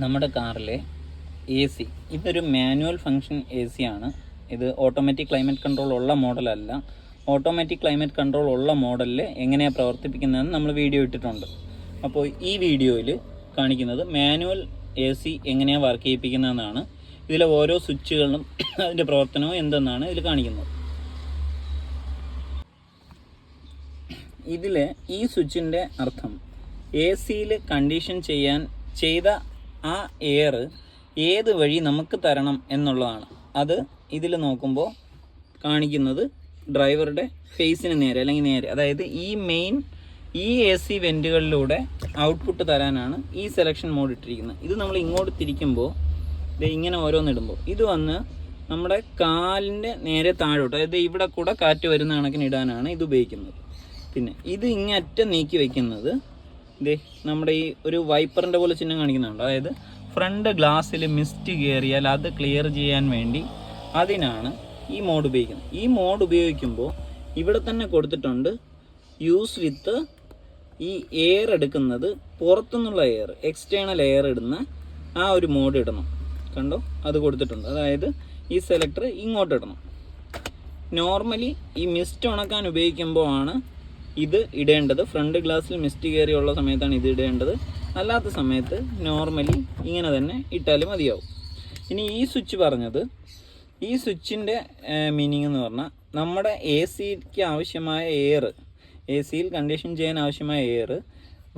നമ്മുടെ കാറിലെ A C ഇതൊരു മാനുവൽ ഫങ്ഷൻ എ സി ആണ്. ഇത് ഓട്ടോമാറ്റിക് ക്ലൈമറ്റ് കൺട്രോൾ ഉള്ള മോഡലല്ല ഓട്ടോമാറ്റിക് ക്ലൈമറ്റ് കൺട്രോൾ ഉള്ള മോഡലിൽ എങ്ങനെയാണ് പ്രവർത്തിപ്പിക്കുന്നതെന്ന് നമ്മൾ വീഡിയോ ഇട്ടിട്ടുണ്ട്. അപ്പോൾ ഈ വീഡിയോയിൽ കാണിക്കുന്നത് മാനുവൽ എ സി എങ്ങനെയാണ് വർക്ക് ചെയ്യിപ്പിക്കുന്നതെന്നാണ്. ഇതിലെ ഓരോ സ്വിച്ചുകളും അതിന്റെ പ്രവർത്തനവും എന്തെന്നാണ് ഇതിൽ കാണിക്കുന്നത്. ഇതിൽ ഈ സ്വിച്ചിന്റെ അർത്ഥം എ സിയിൽ കണ്ടീഷൻ ചെയ്യാൻ ചെയ്ത ആ എയർ ഏത് വഴി നമുക്ക് തരണം എന്നുള്ളതാണ്. അത് ഇതിൽ നോക്കുമ്പോൾ കാണിക്കുന്നത് ഡ്രൈവറുടെ ഫേസിന് നേരെ അല്ലെങ്കിൽ നേരെ. അതായത് ഈ മെയിൻ ഈ എ സി വെന്റുകളിലൂടെ ഔട്ട്പുട്ട് തരാനാണ് ഈ സെലക്ഷൻ മോഡ് ഇട്ടിരിക്കുന്നത്. ഇത് നമ്മൾ ഇങ്ങോട്ട് തിരിക്കുമ്പോൾ ഇത് ഇങ്ങനെ ഓരോന്നിടുമ്പോൾ. ഇത് വന്ന് നമ്മുടെ കാലിന്റെ നേരെ താഴോട്ട് അതായത് ഇവിടെ കൂടെ കാറ്റ് വരുന്ന കണക്കിന് ഇടാനാണ് ഇത് ഉപയോഗിക്കുന്നത്. പിന്നെ ഇത് ഇങ്ങറ്റം നീക്കി വെക്കുന്നത് ദേ നമ്മുടെ ഈ ഒരു വൈപ്പറിന്റെ പോലെ ചിഹ്നം കാണിക്കുന്നുണ്ട്. അതായത് ഫ്രണ്ട് ഗ്ലാസ്സിൽ മിസ്റ്റ് കയറിയാൽ അത് ക്ലിയർ ചെയ്യാൻ വേണ്ടി അതിനാണ് ഈ മോഡ് ഉപയോഗിക്കുന്നത്. ഈ മോഡ് ഉപയോഗിക്കുമ്പോൾ ഇവിടെ തന്നെ കൊടുത്തിട്ടുണ്ട് യൂസ് വിത്ത് ഈ എയർ എടുക്കുന്നത് പുറത്തുനിന്നുള്ള എയർ എക്സ്റ്റേണൽ എയർ ഇടുന്ന ആ ഒരു മോഡ് ഇടണം. കണ്ടോ? അത് കൊടുത്തിട്ടുണ്ട്. അതായത് ഈ സെലക്ടർ ഇങ്ങോട്ട് ഇടണം. നോർമലി ഈ മിസ്റ്റ് ഉണക്കാൻ ഉപയോഗിക്കുമ്പോൾ ആണ് ഇത് ഇടേണ്ടത് ഫ്രണ്ട് ഗ്ലാസ്സിൽ മിസ്റ്റ് കയറിയുള്ള സമയത്താണ് ഇത് ഇടേണ്ടത്. അല്ലാത്ത സമയത്ത് നോർമലി ഇങ്ങനെ തന്നെ ഇട്ടാലും മതിയാവും. ഇനി ഈ സ്വിച്ച് പറഞ്ഞത് ഈ സ്വിച്ചിന്റെ മീനിങ് എന്ന് പറഞ്ഞാൽ നമ്മുടെ എ സിക്ക് ആവശ്യമായ എയർ എ സിയിൽ കണ്ടീഷൻ ചെയ്യാൻ ആവശ്യമായ എയർ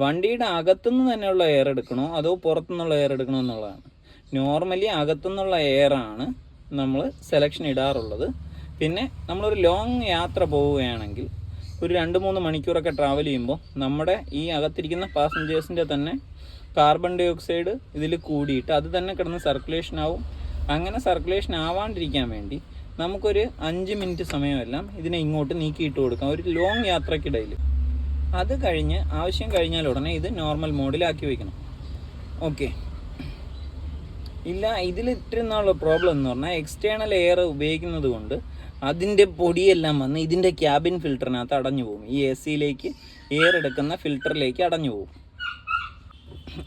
വണ്ടിയുടെ അകത്തുനിന്ന് തന്നെയുള്ള എയർ എടുക്കണോ അതോ പുറത്തുനിന്നുള്ള എയർ എടുക്കണോ എന്നുള്ളതാണ്. നോർമലി അകത്തുനിന്നുള്ള എയറാണ് നമ്മൾ സെലക്ഷൻ ഇടാറുള്ളത്. പിന്നെ നമ്മളൊരു ലോങ് യാത്ര പോവുകയാണെങ്കിൽ ഒരു രണ്ട് മൂന്ന് മണിക്കൂറൊക്കെ ട്രാവൽ ചെയ്യുമ്പോൾ നമ്മുടെ ഈ അകത്തിരിക്കുന്ന പാസഞ്ചേഴ്സിന്റെ തന്നെ കാർബൺ ഡൈ ഓക്സൈഡ് ഇതിൽ കൂടിയിട്ട് അത് തന്നെ കിടന്ന് സർക്കുലേഷൻ ആവും. അങ്ങനെ സർക്കുലേഷൻ ആവാണ്ടിരിക്കാൻ വേണ്ടി നമുക്കൊരു അഞ്ച് മിനിറ്റ് സമയമെല്ലാം ഇതിനെ ഇങ്ങോട്ട് നീക്കിയിട്ട് കൊടുക്കാം. ഒരു ലോങ് യാത്രക്കിടയിൽ അത് കഴിഞ്ഞ് ആവശ്യം കഴിഞ്ഞാൽ ഉടനെ ഇത് നോർമൽ മോഡിലാക്കി വയ്ക്കണം ഓക്കെ ഇല്ല ഇതിൽ ഇട്ടിരുന്നുള്ള പ്രോബ്ലം എന്ന് പറഞ്ഞാൽ എക്സ്റ്റേണൽ എയർ ഉപയോഗിക്കുന്നത് കൊണ്ട് അതിന്റെ പൊടിയെല്ലാം വന്ന് ഇതിന്റെ ക്യാബിൻ ഫിൽറ്ററിനകത്ത് അടഞ്ഞു പോകും. ഈ എ സിയിലേക്ക് എയർ എടുക്കുന്ന ഫിൽറ്ററിലേക്ക് അടഞ്ഞു പോകും.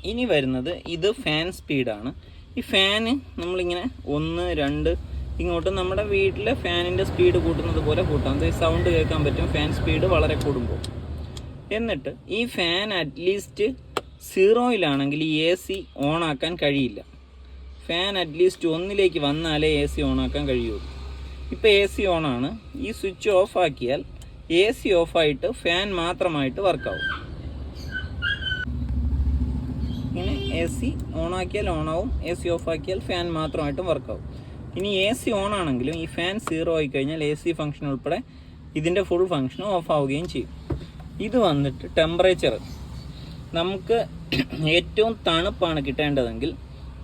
ഇനി വരുന്നത് ഇത് ഫാൻ സ്പീഡാണ് ഈ ഫാന് നമ്മളിങ്ങനെ ഒന്ന് രണ്ട് ഇങ്ങോട്ട് നമ്മുടെ വീട്ടിലെ ഫാനിന്റെ സ്പീഡ് കൂട്ടുന്നത് പോലെ കൂട്ടാം. അത് സൗണ്ട് കേൾക്കാൻ പറ്റും. ഫാൻ സ്പീഡ് വളരെ കൂടുമ്പോൾ. എന്നിട്ട് ഈ ഫാൻ അറ്റ്ലീസ്റ്റ് സീറോയിലാണെങ്കിൽ ഈ എ സി ഓണാക്കാൻ കഴിയില്ല. ഫാൻ അറ്റ്ലീസ്റ്റ് ഒന്നിലേക്ക് വന്നാലേ എ സി ഓണാക്കാൻ കഴിയുള്ളൂ. ഇപ്പോൾ എ സി ഓണാണ് ഈ സ്വിച്ച് ഓഫ് ആക്കിയാൽ എ സി ഓഫായിട്ട് ഫാൻ മാത്രമായിട്ട് വർക്കാവും ഇങ്ങനെ എ സി ഓൺ ആവും എ സി ഓഫ് ആക്കിയാൽ ഫാൻ മാത്രമായിട്ടും വർക്കാവും ഇനി എ സി ഓൺ ആണെങ്കിലും ഈ ഫാൻ സീറോ ആയി കഴിഞ്ഞാൽ എ സി ഫംഗ്ഷൻ ഉൾപ്പെടെ ഇതിന്റെ ഫുൾ ഫംഗ്ഷനും ഓഫ് ആവുകയും ചെയ്യും. ഇത് വന്നിട്ട് ടെമ്പറേച്ചർ നമുക്ക് ഏറ്റവും തണുപ്പാണ് കിട്ടേണ്ടതെങ്കിൽ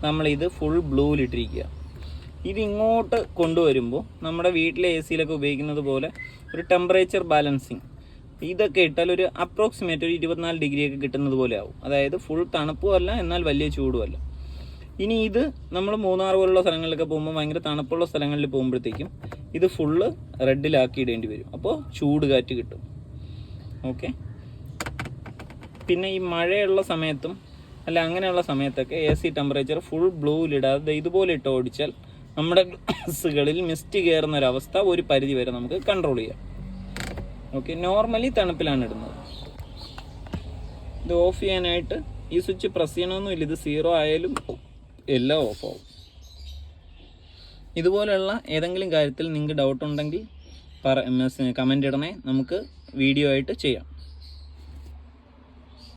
നമ്മളിത് ഫുൾ ബ്ലൂവിലിട്ടിരിക്കുക ഇത് ഇങ്ങോട്ട് കൊണ്ടുവരുമ്പോൾ നമ്മുടെ വീട്ടിലെ എ സിയിലൊക്കെ ഉപയോഗിക്കുന്നത് പോലെ ഒരു ടെമ്പറേച്ചർ ബാലൻസിങ് ഇതൊക്കെ ഇട്ടാൽ ഒരു അപ്രോക്സിമേറ്റ് ഒരു ഇരുപത്തിനാല് ഡിഗ്രി ഒക്കെ കിട്ടുന്നത് പോലെ ആവും. അതായത് ഫുൾ തണുപ്പും അല്ല എന്നാൽ വലിയ ചൂടും അല്ല ഇനി ഇത് നമ്മൾ മൂന്നാർ പോലുള്ള സ്ഥലങ്ങളിലൊക്കെ പോകുമ്പോൾ ഭയങ്കര തണുപ്പുള്ള സ്ഥലങ്ങളിൽ പോകുമ്പോഴത്തേക്കും ഇത് ഫുള്ള് റെഡിലാക്കി ഇടേണ്ടി വരും. അപ്പോൾ ചൂട് കാറ്റ് കിട്ടും. ഓക്കെ പിന്നെ ഈ മഴയുള്ള സമയത്തും അല്ല അങ്ങനെയുള്ള സമയത്തൊക്കെ എ സി ടെമ്പറേച്ചർ ഫുൾ ബ്ലൂവിലിടാതെ ഇതുപോലെ ഇട്ട് ഓടിച്ചാൽ നമ്മുടെ ഗ്ലാസ്സുകളിൽ മിസ്റ്റ് കയറുന്ന ഒരു പരിധി വരെ നമുക്ക് കൺട്രോൾ ചെയ്യാം. ഓക്കെ നോർമലി തണുപ്പിലാണ് ഇടുന്നത്. ഇത് ഓഫ് ചെയ്യാനായിട്ട് ഈ സ്വിച്ച് പ്രസ് ചെയ്യണമെന്നില്ല ഇത് സീറോ ആയാലും എല്ലാം ഓഫ് ആവും. ഇതുപോലെയുള്ള ഏതെങ്കിലും കാര്യത്തിൽ നിങ്ങൾക്ക് ഡൗട്ട് ഉണ്ടെങ്കിൽ പറ കമന്റ് ഇടണേ. നമുക്ക് വീഡിയോ ആയിട്ട് ചെയ്യാം.